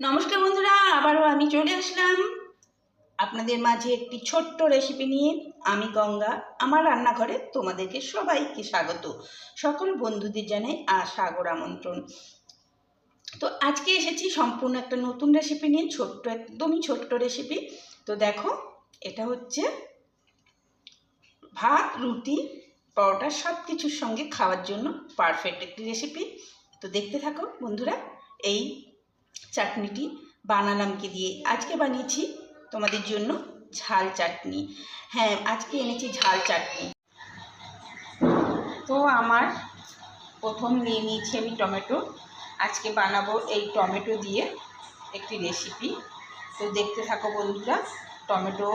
নমস্কার বন্ধুরা, আবারও আমি চলে আসলাম। আপনাদের মাঝে একটি ছোট্ট রেসিপি নিয়ে আমি গঙ্গা, আমার রান্নাঘরে তোমাদেরকে সবাইকে স্বাগত। সকল বন্ধুদের জানাই আর সাগর আমন্ত্রণ। তো আজকে এসেছি সম্পূর্ণ একটা নতুন রেসিপি নিয়ে, ছোট্ট, একদমই ছোট্ট রেসিপি তো দেখো, এটা হচ্ছে ভাত, রুটি, পরোটা সব কিছুর সঙ্গে খাওয়ার জন্য পারফেক্ট একটি রেসিপি তো দেখতে থাকো বন্ধুরা, এই চাটনিটি বানালাম কি দিয়ে। আজকে বানিয়েছি তোমাদের জন্য ঝাল চাটনি। হ্যাঁ আজকে এনেছি ঝাল চাটনি। তো আমার প্রথম নিয়ে নিয়েছি আমি টমেটো। আজকে বানাবো এই টমেটো দিয়ে একটি রেসিপি। তো দেখতে থাকো বন্ধুরা, টমেটো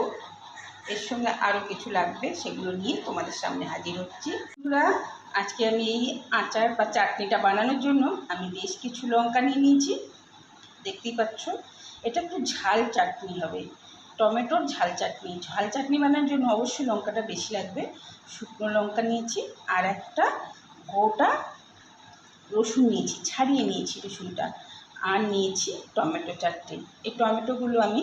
এর সঙ্গে আরও কিছু লাগবে, সেগুলো নিয়ে তোমাদের সামনে হাজির হচ্ছি। বন্ধুরা, আজকে আমি এই আচার বা চাটনিটা বানানোর জন্য আমি বেশ কিছু লঙ্কা নিয়ে নিয়েছি। দেখতেই পাচ্ছ। এটা একটু ঝাল চাটনি হবে। টমেটোর ঝাল চাটনি। ঝাল চাটনি বানানোর জন্য অবশ্যই লঙ্কাটা বেশি লাগবে। শুকনো লঙ্কা নিয়েছি আর একটা গোটা রসুন নিয়েছি, ছাড়িয়ে নিয়েছি রসুনটা। আর নিয়েছি টমেটো চারটে এই টমেটোগুলো আমি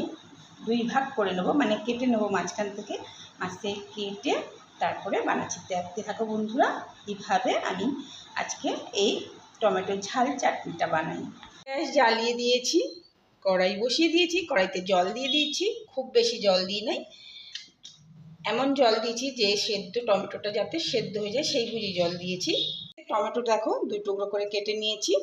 দুই ভাগ করে নেব মানে কেটে নেব মাঝখান থেকে। মাছ থেকে কেটে তারপরে বানাচ্ছি। দেখতে থাকো বন্ধুরা, কীভাবে আমি আজকে এই টমেটো ঝাল চাটনিটা বানাই। গ্যাস জ্বালিয়ে দিয়েছি, কড়াই বসিয়ে দিয়েছি, কড়াইতে জল দিয়ে দিয়েছি, খুব বেশি জল দিই নাই। এমন জল দিয়েছি যে সেদ্ধ টমেটোটা যাতে সেদ্ধ হয়ে যায় সেই বুঝি জল দিয়েছি। টমেটো দেখো দুই টুকরো করে কেটে নিয়েছি,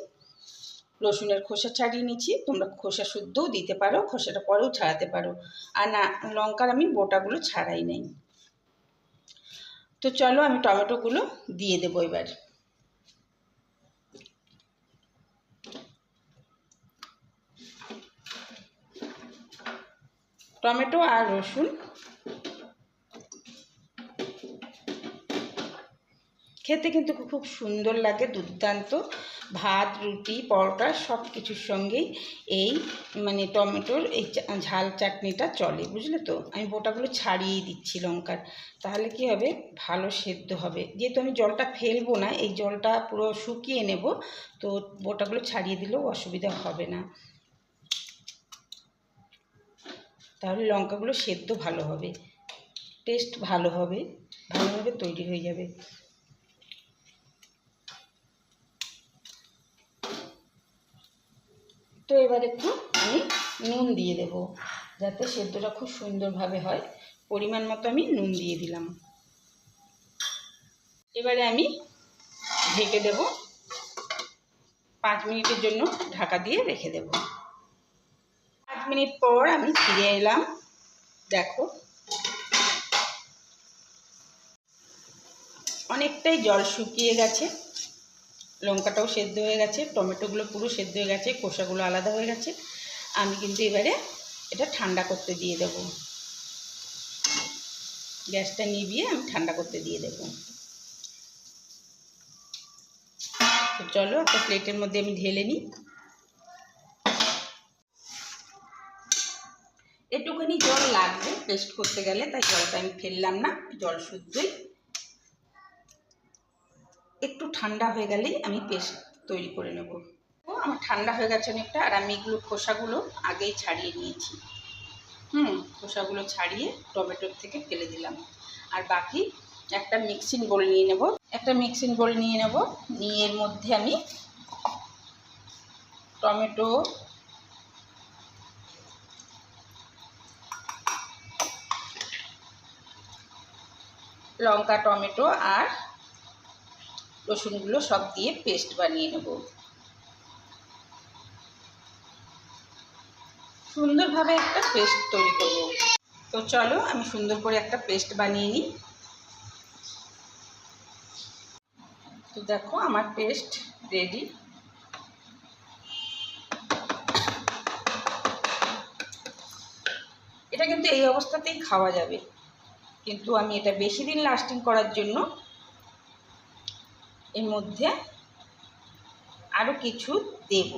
রসুনের খোসা ছাড়িয়ে নিয়েছি, তোমরা খোসা শুদ্ধও দিতে পারো, খোসাটা পরেও ছাড়াতে পারো। আর না, লঙ্কার আমি বোটাগুলো ছাড়াই নাই। তো চলো আমি টমেটোগুলো দিয়ে দেবো এবার। টমেটো আর রসুন। খেতে কিন্তু খুব সুন্দর লাগে, দুর্দান্ত। ভাত, রুটি, পরোটা সব কিছুর সঙ্গেই এই মানে টমেটোর এই ঝাল চাটনিটা চলে, বুঝলে তো? আমি বোটাগুলো ছাড়িয়ে দিচ্ছি লঙ্কার। তাহলে কি হবে? ভালো সেদ্ধ হবে। যেহেতু আমি জলটা ফেলব না, এই জলটা পুরো শুকিয়ে নেব, তো বোটাগুলো ছাড়িয়ে দিলেও অসুবিধা হবে না। তাহলে লঙ্কাগুলো সেদ্ধ ভালো হবে। টেস্ট ভালো হবে, ভালোভাবে তৈরি হয়ে যাবে। তো এবার একটু আমি নুন দিয়ে দেব, যাতে সেদ্ধটা খুব সুন্দরভাবে হয়। পরিমাণ মতো আমি নুন দিয়ে দিলাম। এবারে আমি ঢেকে দেব। পাঁচ মিনিটের জন্য ঢাকা দিয়ে রেখে দেব। মিনিট পর আমি ফিরে এলাম। দেখো। অনেকটাই জল শুকিয়ে গেছে। লঙ্কাটাও সেদ্ধ হয়ে গেছে, টমেটোগুলো পুরো সেদ্ধ হয়ে গেছে, খোসাগুলো আলাদা হয়ে গেছে। আমি কিন্তু এবারে এটা ঠান্ডা করতে দিয়ে দেব। গ্যাসটা নিভিয়ে আমি ঠান্ডা করতে দিয়ে দেব। চলো একটা প্লেটের মধ্যে আমি ঢেলে নিই একটুখানি জল লাগবে পেস্ট করতে গেলে তাই জলটা আমি ফেললাম না, জল শুদ্ধই। একটু ঠান্ডা হয়ে গেলেই আমি পেস্ট তৈরি করে নেব। আমার ঠান্ডা হয়ে গেছে অনেকটা, আর আমি এগুলো খোসাগুলো আগেই ছাড়িয়ে নিয়েছি। হুম, খোসাগুলো ছাড়িয়ে টমেটোর থেকে ফেলে দিলাম। আর বাকি একটা মিক্সিং বোল নিয়ে নেব। একটা মিক্সিং বোল নিয়ে নেব। নিয়ে এর মধ্যে আমি টমেটো লঙ্কা, টমেটো আর রসুনগুলো সব দিয়ে পেস্ট বানিয়ে নেব। সুন্দরভাবে একটা পেস্ট তৈরি করব। তো চলো, আমি সুন্দর করে একটা পেস্ট বানিয়ে নিই। তো দেখো, আমার পেস্ট রেডি। এটা কিন্তু এই অবস্থাতেই খাওয়া যাবে। কিন্তু আমি এটা বেশি দিন লাস্টিং করার জন্য এর মধ্যে আরও কিছু দেব।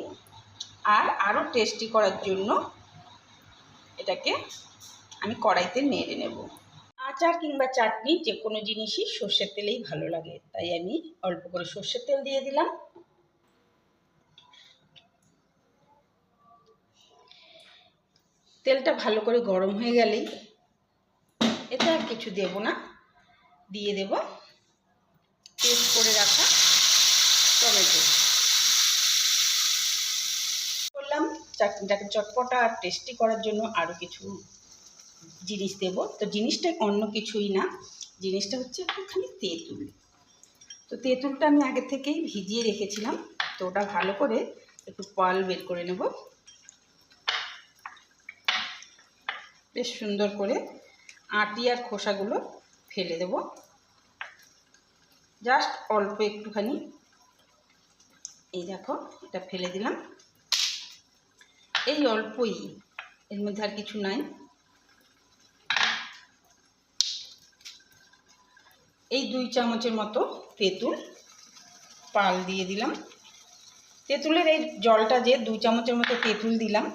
আর আরও টেস্টি করার জন্য এটাকে আমি কড়াইতে নেড়ে নেব। আচার কিংবা চাটনি যে কোনো জিনিসই সর্ষের তেলেই ভালো লাগে, তাই আমি অল্প করে সর্ষের তেল দিয়ে দিলাম। তেলটা ভালো করে গরম হয়ে গেলেই এতে আর কিছু দেব না। দিয়ে দেব পেস্ট করে রাখা টমেটো। করলাম, চাটনিটাকে চটপটা আর টেস্টি করার জন্য আরও কিছু জিনিস দেব। তো জিনিসটা অন্য কিছুই না, জিনিসটা হচ্ছে একটুখানি তেঁতুল। তো তেঁতুলটা আমি আগে থেকেই ভিজিয়ে রেখেছিলাম, তো ওটা ভালো করে একটু পাল বের করে নেব। বেশ সুন্দর করে আটি আর খোসাগুলো ফেলে দেব। জাস্ট অল্প একটুখানি। এই দেখো, এটা ফেলে দিলাম। এই অল্পই, এর মধ্যে আর কিছু নাই। এই দুই চামচের মতো তেঁতুল পাল দিয়ে দিলাম। তেঁতুলের এই জলটা যে দুই চামচের মতো তেঁতুল দিলাম,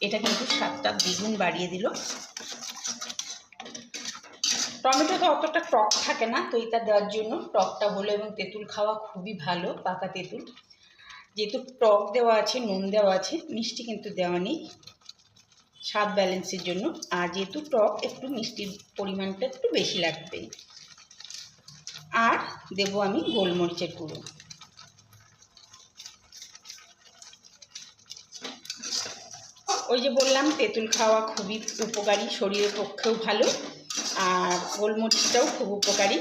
এটা কিন্তু স্বাদটা দ্বিগুণ বাড়িয়ে দিল। টমেটো তো অতটা টক থাকে না, তো এটা দেওয়ার জন্য টকটা হলো এবং তেঁতুল খাওয়া খুবই ভালো, পাকা তেঁতুল। যেহেতু টক দেওয়া আছে, নুন দেওয়া আছে, মিষ্টি কিন্তু দেওয়া নেই, স্বাদ ব্যালেন্সের জন্য। আর যেহেতু টক, একটু মিষ্টির পরিমাণটা একটু বেশি লাগবে। আর দেব আমি গোলমরিচের গুঁড়ো। ওই যে বললাম, তেঁতুল খাওয়া খুবই উপকারী, শরীরের পক্ষেও ভালো। আর গোলমরিচটাও খুব উপকারী।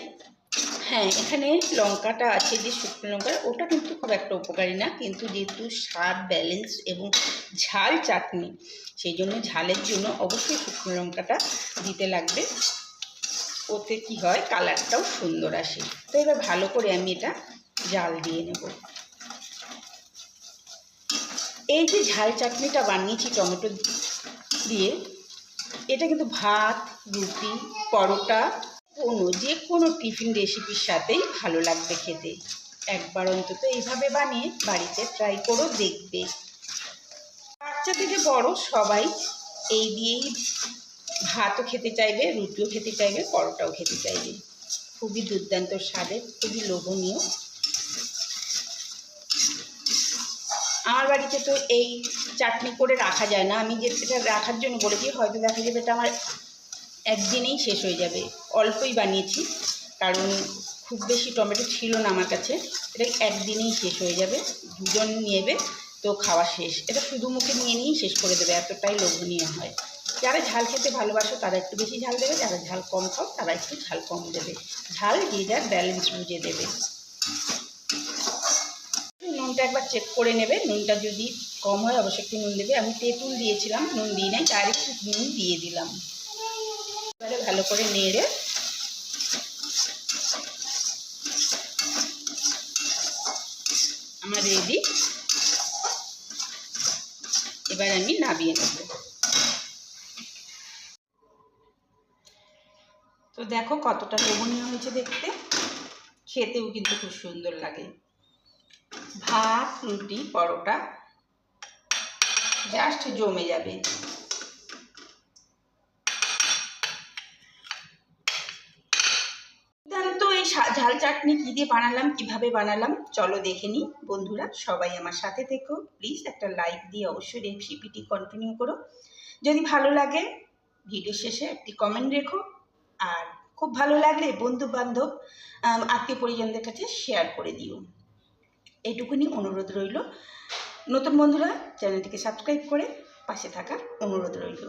হ্যাঁ এখানে লঙ্কাটা আছে, যে শুকনো লঙ্কা, ওটা কিন্তু খুব একটা উপকারী না, কিন্তু যেহেতু স্বাদ ব্যালেন্স এবং ঝাল চাটনি, সেই জন্য ঝালের জন্য অবশ্যই শুকনো লঙ্কাটা দিতে লাগবে। ওতে কি হয়, কালারটাও সুন্দর আসে। তো এবার ভালো করে আমি এটা জাল দিয়ে নেব। এই যে ঝাল চাটনিটা বানিয়েছি টমেটো দিয়ে এটা কিন্তু ভাত, রুটি, পরোটা, কোনো যে কোনো টিফিন রেসিপির সাথেই ভালো লাগবে খেতে। একবার অন্তত এইভাবে বানিয়ে বাড়িতে ট্রাই করো, দেখবে। বাচ্চা থেকে বড় সবাই এই দিয়েই ভাতও খেতে চাইবে, রুটিও খেতে চাইবে, পরোটাও খেতে চাইবে। খুবই দুর্দান্ত স্বাদের, খুবই লোভনীয়। আমার বাড়িতে তো এই চাটনি করে রাখা যায় না। আমি যেটা রাখার জন্য বলেছি, হয়তো দেখা যাবে এটা আমার একদিনেই শেষ হয়ে যাবে। অল্পই বানিয়েছি, কারণ খুব বেশি টমেটো ছিল না আমার কাছে। এটা একদিনেই শেষ হয়ে যাবে, দুজন নেবে তো খাওয়া শেষ। এটা শুধু মুখে নিয়ে নিয়েই শেষ করে দেবে, এতটাই লোভনীয় হয়। যারা ঝাল খেতে ভালোবাসো, তারা একটু বেশি ঝাল দেবে, যারা ঝাল কম খাও, তারা একটু ঝাল কম দেবে। ঝাল যে যার ব্যালেন্স বুঝে দেবে। নুনটা একবার চেক করে নেবে। নুনটা যদি কম হয়, অবশ্যই একটু নুন দেবে। আমি তেঁতুল দিয়েছিলাম, নুন দিই নাই, তার একটু নুন দিয়ে দিলাম। এবারে ভালো করে নেড়ে আমার রেডি এবার আমি নাবিয়ে নেব। তো দেখো কতটা লোভনীয় হয়েছে দেখতে। খেতেও কিন্তু খুব সুন্দর লাগে। ভাত, রুটি, পরোটা জাস্ট জমে যাবে। ঝাল চাটনি কী দিয়ে বানালাম, কীভাবে বানালাম, চলো দেখে নিই। বন্ধুরা, সবাই আমার সাথে থেকো। প্লিজ একটা লাইক দিয়ে অবশ্যই রেসিপিটি কন্টিনিউ করো। যদি ভালো লাগে ভিডিও শেষে একটি কমেন্ট রেখো। আর খুব ভালো লাগলে বন্ধু বান্ধব আত্মীয় পরিজনদের কাছে শেয়ার করে দিও। এইটুকুনি অনুরোধ রইল। নতুন বন্ধুরা চ্যানেলটিকে সাবস্ক্রাইব করে পাশে থাকার অনুরোধ রইল।